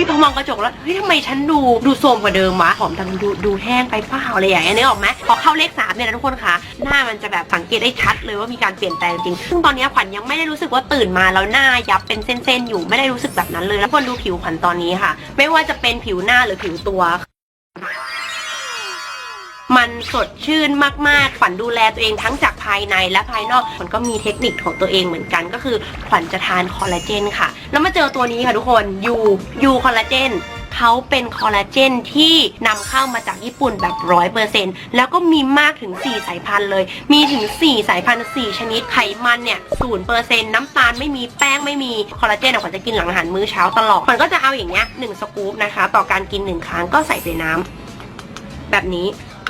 พี่พอมองกระจกแล้วเฮ้ยทำไมฉันดูดูโทรมกว่าเดิมวะผอมจังดูดูแห้งไปเปล่าอะไรอย่างเงี้ยนึกออกไหมพอเข้าเลขสามเนี่ยนะทุกคนคะหน้ามันจะแบบสังเกตได้ชัดเลยว่ามีการเปลี่ยนแปลงจริง ซึ่งตอนนี้ขวัญยังไม่ได้รู้สึกว่าตื่นมาแล้วหน้ายับเป็นเส้นๆอยู่ไม่ได้รู้สึกแบบนั้นเลยแล้วคนดูผิวขวัญตอนนี้ค่ะ ไม่ว่าจะเป็นผิวหน้าหรือผิวตัว มันสดชื่นมากๆ ขวัญดูแลตัวเองทั้งจากภายในและภายนอกขวัญก็มีเทคนิคของตัวเองเหมือนกัน ก็คือขวัญจะทานคอลลาเจนค่ะ แล้วมาเจอตัวนี้ค่ะทุกคนยูยูคอลลาเจนเขาเป็นคอลลาเจนที่นำเข้ามาจากญี่ปุ่นแบบร้อยเปอร์เซ็นต์แล้วก็มีมากถึง 4 สายพันธุ์เลย มีถึง 4 สายพันธุ์ 4 ชนิด ไขมันเนี่ยศูนย์เปอร์เซ็นต์น้ำตาลไม่มีแป้งไม่มี คอลลาเจนขวัญจะกินหลังอาหารมื้อเช้าตลอดขวัญก็จะเอาอย่างเงี้ยหนึ่งสกู๊ปนะคะ ต่อการกินหนึ่งครั้งก็ใส่ในน้ำแบบนี้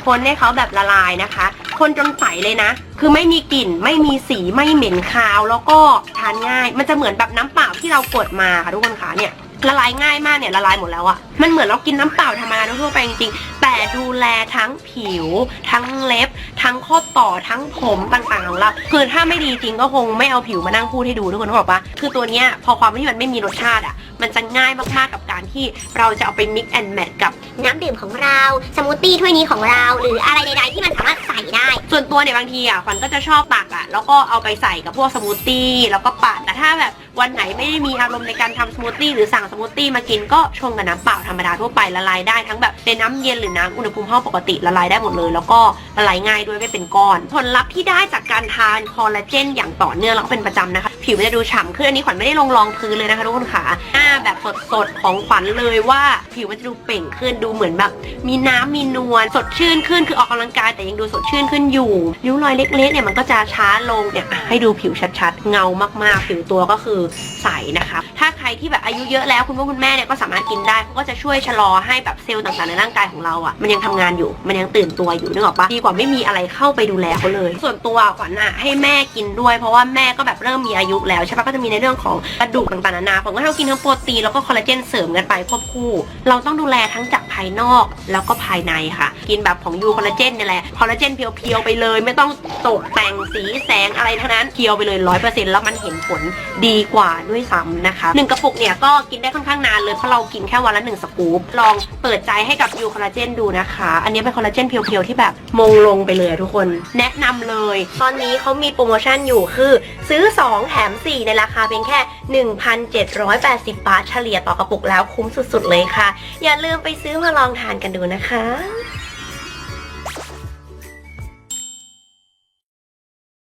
คนให้เขาแบบละลายนะคะ คนจนใสเลยนะ คือไม่มีกลิ่น ไม่มีสี ไม่เหม็นคาว แล้วก็ทานง่าย มันจะเหมือนแบบน้ำเปล่าที่เรากดมาค่ะทุกคนคะเนี่ยละลายง่ายมากเนี่ยละลายหมดแล้วอะมันเหมือนเรากินน้ำเปล่าธรรมดาทั่วไปจริงๆ แต่ดูแลทั้งผิว ทั้งเล็บ ทั้งข้อต่อทั้งผมต่างๆของเรา คือถ้าไม่ดีจริงก็คงไม่เอาผิวมานั่งพูดให้ดูทุกคนนึกออกปะคือตัวเนี้ยพอความที่มันไม่มีรสชาติอะมันจะง่ายมากๆกับการที่เราจะเอาไป mix and match กับ น้ำดื่มของเรา สมูทตี้ถ้วยนี้ของเรา หรืออะไรใดๆที่มันสามารถใส่ได้ ส่วนตัวเนี่ยบางทีอะขวัญก็จะชอบตักอะแล้วก็เอาไปใส่กับพวกสมูทตี้แล้วก็ปั่นแต่ถ้าแบบวันไหนไม่ได้มีอารมณ์ในการทำสมูทตี้หรือสั่งสมูทตี้มากินก็ชงกับน้ำเปล่าธรรมดาทั่วไปละลายได้ทั้งแบบในน้ำเย็นหรือน้ำอุณหภูมิห้องปกติละลายได้หมดเลย แล้วก็ละลายง่ายด้วยไม่เป็นก้อน ผลลัพธ์ที่ได้จากการทานคอลลาเจนอย่างต่อเนื่องแล้วก็เป็นประจำนะคะ ผิวมันจะดูฉ่ำขึ้นอันนี้ขวัญไม่ได้ลงรองพื้นเลยนะคะทุกคนค่ะหน้าแบบสดๆของขวัญเลยว่าผิวมันจะดูเปล่งขึ้นดูเหมือนแบบ มีน้ำมีนวลสดชื่นขึ้นคือออกกำลังกายแต่ยังดูสดชื่นขึ้นอยู่ริ้วรอยเล็กๆเนี่ยมันก็จะช้าลงเนี่ยให้ดูผิวชัดๆ เงามากๆ ผิวตัวก็คือใสนะคะ ถ้าใครที่แบบอายุเยอะแล้วคุณพ่อคุณแม่เนี่ยก็สามารถกินได้เขาก็จะช่วยชะลอให้แบบเซลล์ต่างๆในร่างกายของเราอะมันยังทำงานอยู่มันยังตื่นตัวอยู่นึกออกปะดีกว่าไม่มีอะไรเข้าไปดูแลเขาเลย ส่วนตัวขวัญอะให้แม่กินด้วย เพราะว่าแม่ก็แบบเริ่มมีอายุแล้วใช่ปะก็จะมีในเรื่องของกระดูกต่างๆนานาผมก็ให้เขากินทั้งโปรตีนแล้วก็คอลลาเจนเสริมกันไปควบคู่ เราต้องดูแลทั้งจากภายนอกแล้วก็ภายในค่ะ กินแบบของยูคอลลาเจนนี่แหละคอลลาเจนเพียวๆไปเลย ไม่ต้องตกแต่งสีแสงอะไรทั้งนั้นเพียวไปเลยร้อยเปอร์เซ็นต์แล้วมันเห็นผลดีกว่าด้วยซ้ำนะคะหนึ่งกระปุกเนี่ยก็กินได้ค่อนข้างนานเลยเพราะเรากินแค่วันละหนึ่งสกู๊ปลองเปิดใจให้กับยูคอลลาเจนดูนะคะ อันนี้เป็นคอลลาเจนเพียวๆที่แบบมงลงไปเลยทุกคน แนะนำเลย ตอนนี้เขามีโปรโมชั่นอยู่คือซื้อ 2 แถม 4 ในราคาเพียงแค่ 1,780 บาทเฉลี่ยต่อกระปุกแล้วคุ้มสุดๆเลยค่ะ อย่าลืมไปซื้อมาลองทานกันดูนะคะ